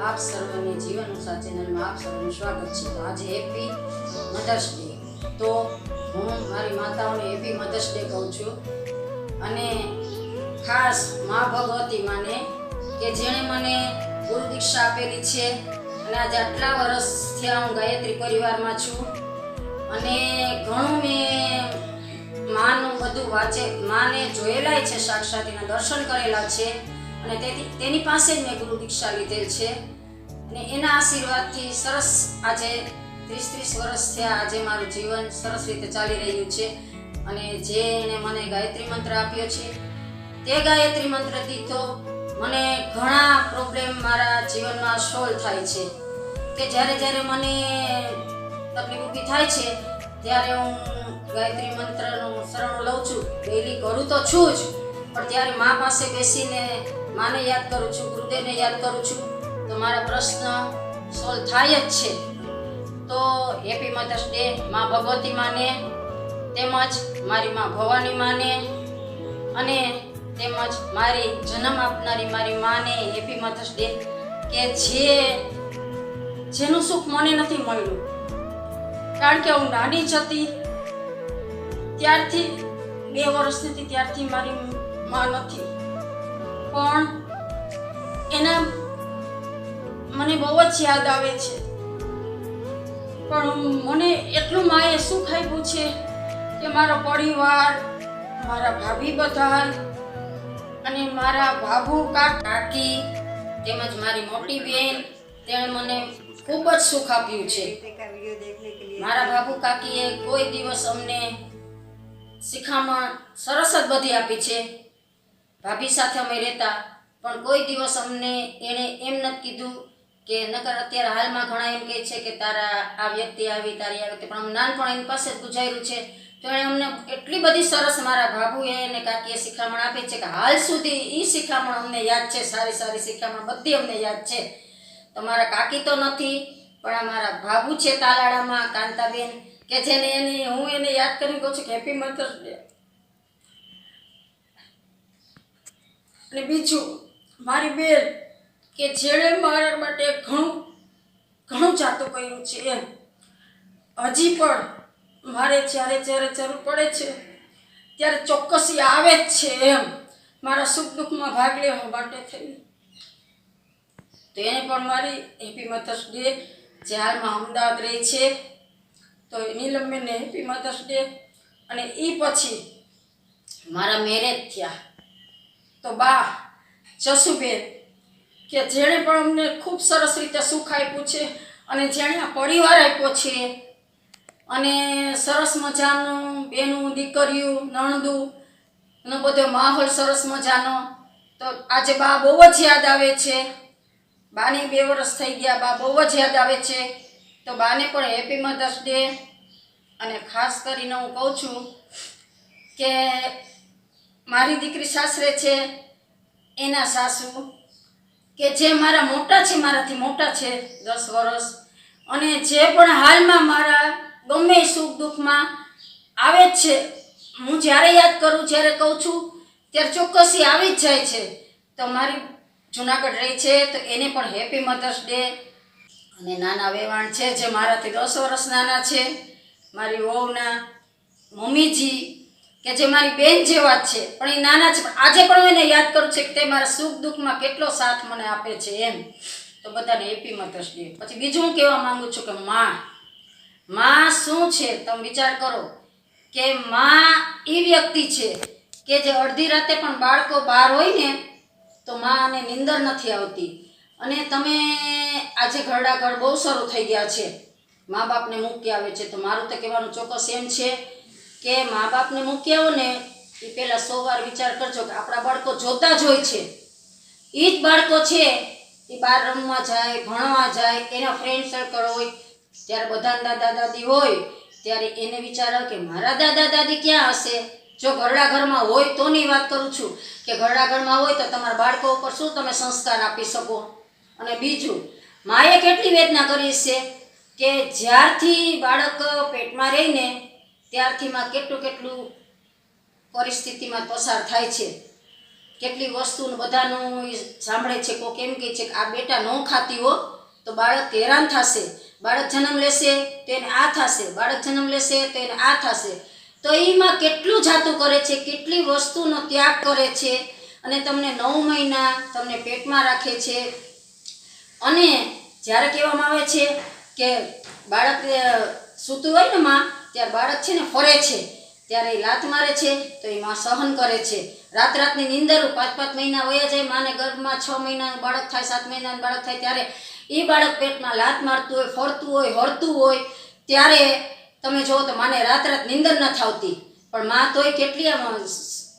આપ સર્વને જીવન ઉષા ચેનલમાં આપ સર્વનું સ્વાગત છે. આજે હેપી મધર્સ ડે તો હું મારી માતાઓને હેપી મધર્સ ડે કહું છું. અને ખાસ મા ભગવતી માને કે જેણે મને ગુરુ દીક્ષા આપેલી છે અને આજે આટલા વર્ષ થયા હું ગાયત્રી પરિવારમાં છું. અને ઘણું મેં માનું બધું વાંચે, માને જોયેલાય છે, સાક્ષાતીના દર્શન કરેલા છે. અને તેથી તેની પાસે જ મેં ગુરુ દીક્ષા લીધેલ છે. અને એના આશીર્વાદથી સરસ આજે ત્રીસ ત્રીસ વર્ષ થયા આજે મારું જીવન સરસ રીતે ચાલી રહ્યું છે. અને જે એણે મને ગાયત્રી મંત્ર આપ્યો છે, તે ગાયત્રી મંત્રથી તો મને ઘણા પ્રોબ્લેમ મારા જીવનમાં સોલ્વ થાય છે. કે જ્યારે જ્યારે મને તકલીફ ઊભી થાય છે, ત્યારે હું ગાયત્રી મંત્રનું શરણ લઉં છું. ડેલી કરું તો છું જ. પણ ત્યારે મા પાસે બેસીને માને યાદ કરું છું ગુરુદેવને યાદ કરું છું. તો મારા પ્રશ્ન સોલ્વ થાય જ છે. તો હેપી મધર્સ ડે મા ભગવતી માને, તેમજ મારી મા ભવાની માને, અને તેમજ મારી જન્મ આપનારી મારી માને હેપી મધર્સ ડે કે જે, જેનું સુખ મને નથી મળ્યું. કારણ કે હું નાની જ હતી. ત્યારથી બે વર્ષની હતી ત્યારથી મારી માં નથી. પણ એના મને બહુ જ યાદ આવે છે. પણ મને એટલું માએ સુખ આપ્યું છે કે મારો પરિવાર, મારા ભાભી બધા અને મારા બાબુ કાક- તેમજ મારી મોટી બેન, તેણે મને ખૂબ જ સુખ આપ્યું છે. મારા બાબુ કાકીએ કોઈ દિવસ અમને શિખામણ સરસ જ બધી આપી છે. ભાભી સાથે અમે રહેતા, પણ કોઈ દિવસ અમને એણે એમ નથી કીધું કે નકર અત્યારે હાલમાં ઘણા એમ કહે છે કે તારા આ વ્યક્તિ આવી, તારી આ પણ અમે નાનપણ એની પાસે ગુજાર્યું છે. તો એણે અમને એટલી બધી સરસ મારા બાબુએ અને કાકીએ શિખામણ આપી છે કે હાલ સુધી એ શિખામણ અમને યાદ છે, સારી સારી શિખામણ બધી અમને યાદ છે. તમારા કાકી તો નથી, પણ અમારા બાબુ છે તાલાળામાં, કાંતાબેન, કે જેને એને હું એને યાદ કરી કહું છું કે હેપી મધર્સ ડે. અને બીજું, મારી બેન કે જેણે મારા માટે ઘણું ઘણું જાતું કર્યું છે એમ. હજી પણ મારે જ્યારે જ્યારે જરૂર પડે છે, ત્યારે ચોક્કસ આવે જ છે એમ. મારા સુખ દુઃખમાં ભાગ લેવા માટે થઈ. તો એને પણ મારી હેપી મધર્સ ડે, જે હાલમાં અમદાવાદ રહે છે, તો નીલમબેનને હેપી મધર્સ ડે. અને એ પછી મારા મેરેજ થયા. તો બા, જસુબેન, કે જેણે પણ અમને ખૂબ સરસ રીતે સુખ આપ્યું છે અને જેણે પરિવાર આપ્યો છે અને સરસ મજાનું બેનું દીકરીયું નણદું નો બધો માહોલ સરસ મજાનો. તો આજે બા બહુ જ યાદ આવે છે. બાની બે વર્ષ થઈ ગયા, બા બહુ જ યાદ આવે છે. તો બાને પણ હેપી મધર્સ ડે અને ખાસ કરીને હું કહું છું કે મારી દીકરી સાસરે છે, એના સાસુ, કે જે મારા મોટા છે, મારાથી મોટા છે, દસ વર્ષ અને જે પણ હાલમાં મારા ગમે સુખ દુઃખમાં આવે જ છે, હું જ્યારે યાદ કરું, જ્યારે કહું છું, ત્યારે ચોક્કસી આવી જ જાય છે. તો મારી જુનાગઢ રહી છે, તો એને પણ હેપી મધર્સ ડે અને નાના વેવાણ છે, જે મારાથી દસ વર્ષ નાના છે, મારી વહુના મમ્મીજી કે જે મારી બેન જેવા જ છે, પણ એ નાના છે આજે પણ હું એને યાદ કરું છે કે તે મારા સુખ દુઃખમાં કેટલો સાથ મને આપે છે એમ. તો બધાને હેપી મધર્સ પછી બીજું હું કહેવા માંગુ છું કે માં માં શું છે? તમે વિચાર કરો કે માં એ વ્યક્તિ છે કે જે અડધી રાતે પણ બાળકો બહાર હોય ને, તો માં અને નિંદર નથી આવતી. અને તમે આજે ઘરડા ઘર બહુ શરૂ થઈ ગયા છે. મા બાપને મૂકી આવે છે. તો મારું તો કહેવાનું ચોક્કસ એમ છે કે મા બાપને મૂકી આવો ને, એ પહેલાં સો વાર વિચાર કરજો કે આપણા બાળકો જોતા જ હોય છે. એ જ બાળકો છે, એ બહાર રમવા જાય, ભણવા જાય, એના ફ્રેન્ડ સર્કલ હોય ત્યારે બધા દાદા દાદી હોય, ત્યારે એને વિચાર કે મારા દાદા દાદી ક્યાં હશે? જો ઘરડા ઘરમાં હોય તોની વાત કરું છું. કે ઘરડા ઘરમાં હોય તો તમારા બાળકો ઉપર શું તમે સંસ્કાર આપી શકો? અને બીજું, માએ કેટલી વેદના કરી છે કે જ્યારથી બાળક પેટમાં રહીને ત્યારથી માં કેટલું કેટલું પરિસ્થિતિમાં પસાર થાય છે. કેટલી વસ્તુ બધાનું સાંભળે છે, કોક એમ કહે છે કે આ બેટા ન ખાતી હો, તો બાળક હેરાન થશે. બાળક જન્મ લેશે, તો એને આ થશે. બાળક જન્મ લેશે, તો એને આ થશે. તો એમાં કેટલું જાતું કરે છે, કેટલી વસ્તુનો ત્યાગ કરે છે, અને તમને નવ મહિના તમને પેટમાં રાખે છે. અને જ્યારે કહેવામાં આવે છે કે બાળક સૂતું હોય ને માં ત્યારે બાળક છે ને ફરે છે. ત્યારે એ લાત મારે છે તો એ માં સહન કરે છે. રાત રાતની નીંદર પાંચ પાંચ મહિના વયા જાય, માને ગર્ભમાં છ મહિનાનું બાળક થાય, સાત મહિનાનું બાળક થાય, ત્યારે એ બાળક પેટમાં લાત મારતું હોય, ફરતું હોય, હરતું હોય, ત્યારે તમે જુઓ તો માને રાત રાત નિંદર ન થાવતી. પણ માં તોય કેટલી આમ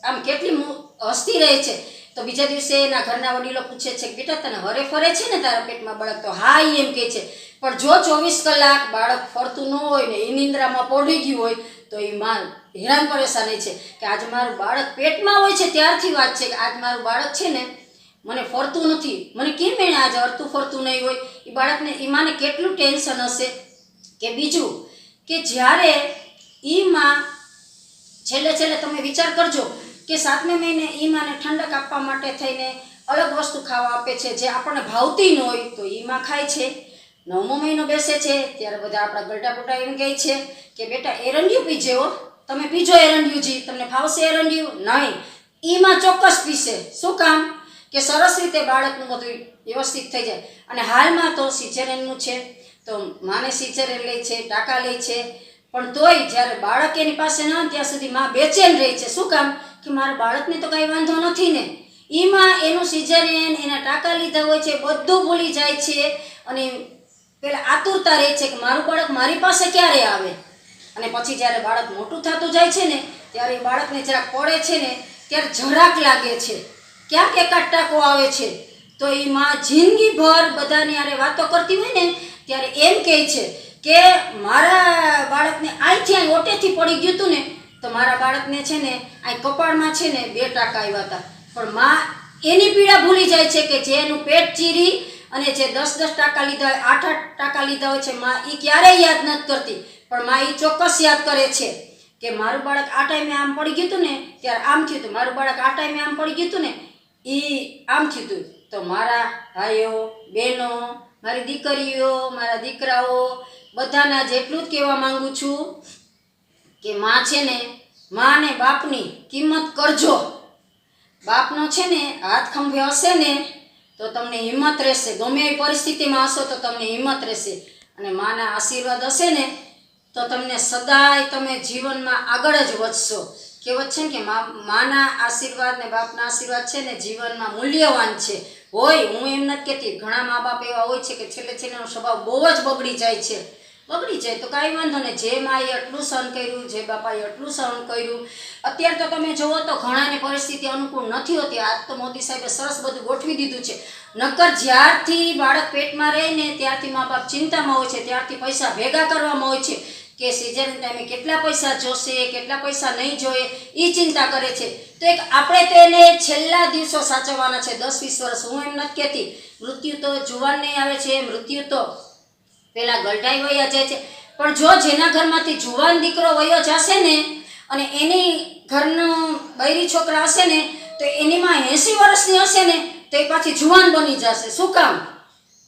આમ કેટલી હસતી રહે છે. તો બીજા દિવસે એના ઘરના વડીલો પૂછે છે કે, બેટા, તને હરે ફરે છે ને તારા પેટમાં બાળક? તો હા એમ કહે છે. પણ જો ચોવીસ કલાક બાળક ફરતું ન હોય ને એ નિંદ્રામાં પડી ગયું હોય, તો એ માં હેરાન પરેશાની છે કે આજે મારું બાળક પેટમાં હોય છે ત્યારથી વાત છે કે આજ મારું બાળક છે ને મને ફરતું નથી. મને કેમ એણે આજે હરતું ફરતું નહીં હોય? એ બાળકને, એ માને કેટલું ટેન્શન હશે? કે બીજું, કે જ્યારે એ માં છેલ્લે છેલ્લે તમે વિચાર કરજો કે સાતમે મહિને એ માને ઠંડક આપવા માટે થઈને અલગ વસ્તુ ખાવા આપે છે જે આપણને ભાવતી ન હોય, તો એમાં ખાય છે. નવમો મહિનો બેસે છે, ત્યારે બધા આપણા ગરડા પોટા એમ કહે છે કે, બેટા એરંડિયું પીજે હો. તમે પીજો એરંડિયું જી. તમને ફાવશે એરંડિયું નહીં. એમાં ચોક્કસ પીશે શું કામ? કે સરસ રીતે બાળકનું બધું વ્યવસ્થિત થઈ જાય. અને હાલમાં તો સિઝરેનનું છે, તો માને સિઝરેન લે છે, ટાંકા લે છે. પણ તોય જ્યારે બાળક એની પાસે ન ત્યાં સુધી માં બેચેન રહે છે. શું કામ? કે મારા બાળકને તો કાંઈ વાંધો નથી ને. એમાં એનું સિઝરેન એના ટાંકા લીધા હોય છે, બધું ભૂલી જાય છે. અને પેલા આતુરતા રહે છે કે મારું બાળક મારી પાસે ક્યારે આવે? અને પછી જ્યારે બાળક મોટું થતું જાય છે ને, ત્યારે એ બાળકને જરાક પડે છે ને, ત્યારે જરાક લાગે છે. ક્યાંક એકાદ ટાંકો આવે છે. તો એ માં જિંદગીભર બધાની આરે વાતો કરતી હોય ને, ત્યારે એમ કહે છે કે મારા બાળકને અહીંથી અહીં ઓટેથી પડી ગયું હતું ને, તો મારા બાળકને છે ને અહીં કપાળમાં છે ને બે ટાંકા આવ્યા હતા પણ માં એની પીડા ભૂલી જાય છે કે જે એનું પેટ ચીરી અને જે દસ દસ ટકા લીધા હોય, આઠ આઠ ટાકા લીધા હોય છે, માં એ ક્યારેય યાદ નથી કરતી. પણ માં એ ચોક્કસ યાદ કરે છે કે મારું બાળક આ ટાઈમે આમ પડી ગયું હતું ને, ત્યારે આમ થયું હતું. મારું બાળક આ ટાઈમે આમ પડી ગયું હતું ને એ આમ થયું હતું. તો મારા ભાઈઓ, બહેનો, મારી દીકરીઓ, મારા દીકરાઓ, બધાના જેટલું જ કહેવા માંગુ છું કે માં છે ને, માં ને બાપની કિંમત કરજો. બાપનો છે ને, હાથ ખંભે હશે ને તો તમને હિંમત રહેશે. ગમે એ પરિસ્થિતિમાં હશો તો તમને હિંમત રહેશે. અને માના આશીર્વાદ હશે ને, તો તમને સદાય તમે જીવનમાં આગળ જ વધશો. કહેવત છે ને કે માના આશીર્વાદ ને બાપના આશીર્વાદ છે ને જીવનમાં મૂલ્યવાન છે. હોય, હું એમ નથી કહેતી, ઘણા મા બાપ એવા હોય છે કે છેલ્લે છેલ્લેનો સ્વભાવ બહુ જ બગડી જાય છે. બગડી જાય તો કાંઈ વાંધો નહીં. જે માએ એટલું સહન કર્યું, જે બાપાએ એટલું સહન કર્યું, અત્યારે તો તમે જુઓ તો ઘણાને પરિસ્થિતિ અનુકૂળ નથી હોતી. આજ તો મોદી સાહેબે સરસ બધું ગોઠવી દીધું છે. નકર જ્યારથી બાળક પેટમાં રહે ને ત્યારથી મા બાપ ચિંતામાં હોય છે, ત્યારથી પૈસા ભેગા કરવામાં હોય છે કે સિઝન ટાઈમે કેટલા પૈસા જોશે, કેટલા પૈસા નહીં જોઈએ એ ચિંતા કરે છે. તો એક આપણે તો એને છેલ્લા દિવસો સાચવવાના છે. દસ વીસ વર્ષ. હું એમ નથી કહેતી. મૃત્યુ તો જુવાન નહીં આવે છે. મૃત્યુ તો પેલા ગલટાઈ વયા જાય છે. પણ જો જેના ઘરમાંથી જુવાન દીકરો વયો જશે ને, અને એની ઘરનો બૈરી છોકરા હશે ને, તો એનીમાં એંસી વર્ષની હશે ને, તો એ પાછી જુવાન બની જશે. શું કામ?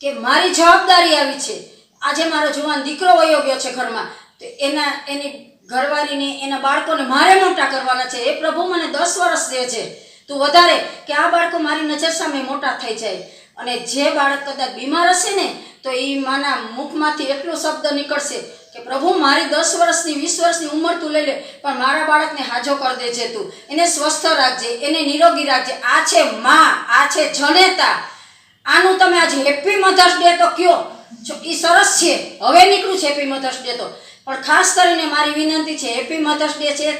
કે મારી જવાબદારી આવી છે. આજે મારો જુવાન દીકરો વયો ગયો છે ઘરમાં, તો એના, એની ઘરવાળીને, એના બાળકોને મારે મોટા કરવાના છે. એ પ્રભુ મને દસ વર્ષ દે છે. તું વધારે કે આ બાળકો મારી નજર સામે મોટા થઈ જાય. અને જે બાળક કદાચ બીમાર હશે ને તો એ માના મુખમાંથી એટલો શબ્દ નીકળશે કે પ્રભુ, મારી દસ વર્ષની, વીસ વર્ષની ઉંમર તું લઈ લે, પણ મારા બાળકને હાજો કરી દેજે તું. એને સ્વસ્થ રાખજે, એને નિરોગી રાખજે. આ છે માં, આ છે જનેતા. આનું તમે આજે હેપી મધર્સ ડે તો કયો? એ સરસ છે. હવે નીકળ્યું છે હેપી મધર્સ ડે તો. પણ ખાસ કરીને મારી વિનંતી છે, હેપી મધર્સ ડે છે.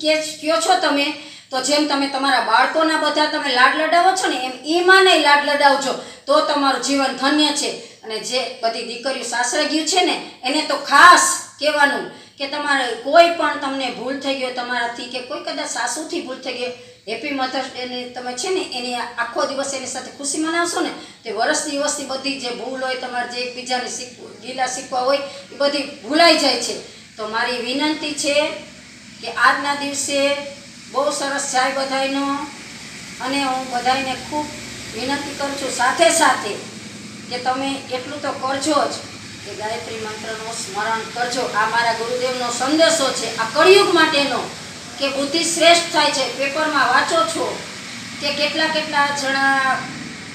કે કયો છો તમે? તો જેમ તમે તમારા બાળકોના બધા તમે લાડ લડાવો છો ને એમ એમાં નહીં લાડ લડાવજો. તો તમારું જીવન ધન્ય છે. અને જે બધી દીકરીઓ સાસરે ગયું છે ને, એને તો ખાસ કહેવાનું કે તમારે કોઈ પણ તમને ભૂલ થઈ ગયો તમારાથી કે કોઈ કદાચ સાસુથી ભૂલ થઈ ગયો હેપી મધર્સ ડેને તમે છે ને, એની આખો દિવસ એની સાથે ખુશી મનાવશો ને, તે વર્ષ દિવસની બધી જે ભૂલ હોય, તમારે જે એકબીજાને શીખવું ગીલા શીખવા હોય, એ બધી ભૂલાઈ જાય છે. તો મારી વિનંતી છે કે આજના દિવસે બહુ સરસ જાય બધાયનો. અને હું બધાને ખૂબ વિનંતી કરું છું સાથે સાથે કે તમે એટલું તો કરજો જ કે ગાયત્રી મંત્રનું સ્મરણ કરજો. આ મારા ગુરુદેવનો સંદેશો છે. આ કળિયુગ માટેનો કે બુદ્ધિ શ્રેષ્ઠ થાય છે. પેપરમાં વાંચો છો કે કેટલા કેટલા જણા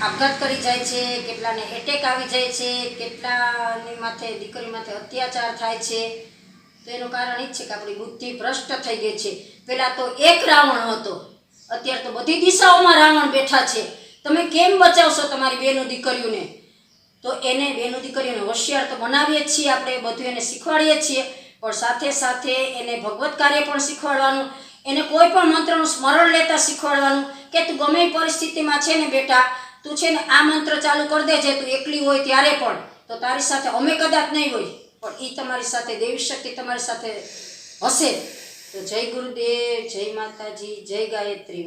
આપઘાત કરી જાય છે, કેટલાને એટેક આવી જાય છે, કેટલાની માથે, દીકરી માથે અત્યાચાર થાય છે. તો એનું કારણ એ જ છે કે આપણી બુદ્ધિ ભ્રષ્ટ થઈ ગઈ છે. પહેલાં તો એક રાવણ હતો. અત્યારે તો બધી દિશાઓમાં રાવણ બેઠા છે. તમે કેમ બચાવશો તમારી બેનું દીકરીઓને? તો એને બેનું દીકરીઓને હોશિયાર તો બનાવીએ છીએ આપણે, બધું એને શીખવાડીએ છીએ. પણ સાથે સાથે એને ભગવત કાર્ય પણ શીખવાડવાનું, એને કોઈ પણ મંત્રનું સ્મરણ લેતા શીખવાડવાનું કે તું ગમે પરિસ્થિતિમાં છે ને બેટા, તું છે ને આ મંત્ર ચાલુ કરી દેજે, તું એકલી હોય ત્યારે પણ. તો તારી સાથે અમે કદાચ નહીં હોય. પણ એ તમારી સાથે દેવી શક્તિ તમારી સાથે હશે. તો જય ગુરુદેવ, જય માતાજી, જય ગાયત્રી.